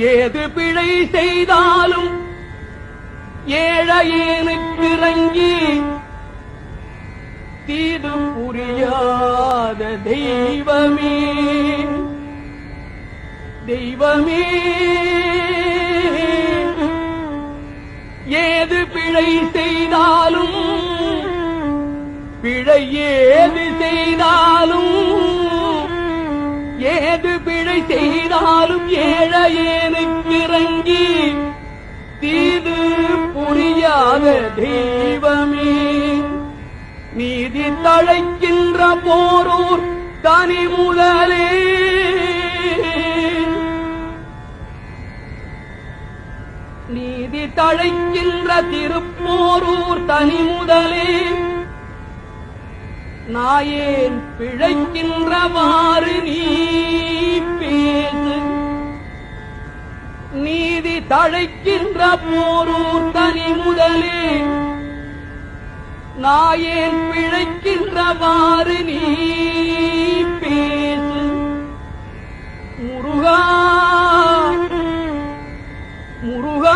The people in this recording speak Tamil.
ஏது பிழை செய்தாலும் ஏழையேனுக்கு இறங்கி தீது புரியாத தெய்வமே. தெய்வமே. ஏது பிழை செய்தாலும் பிழை ஏது செய்தாலும் ஏது பிழை செய்தாலும் ஏழையே புரியாத தெய்வமே. நீதி தழைக்கின்ற போரூர் தனி முதலே நீதி தழைக்கின்ற திருப்போரூர் தனி முதலே நாயேன் பிழைக்கின்றவாறு நீ பேசு. நீதி தழைக்கின்ற போரூர் தனி நாயேன் பிழைக்கின்றவாறு நீ பேசு. முருகா முருகா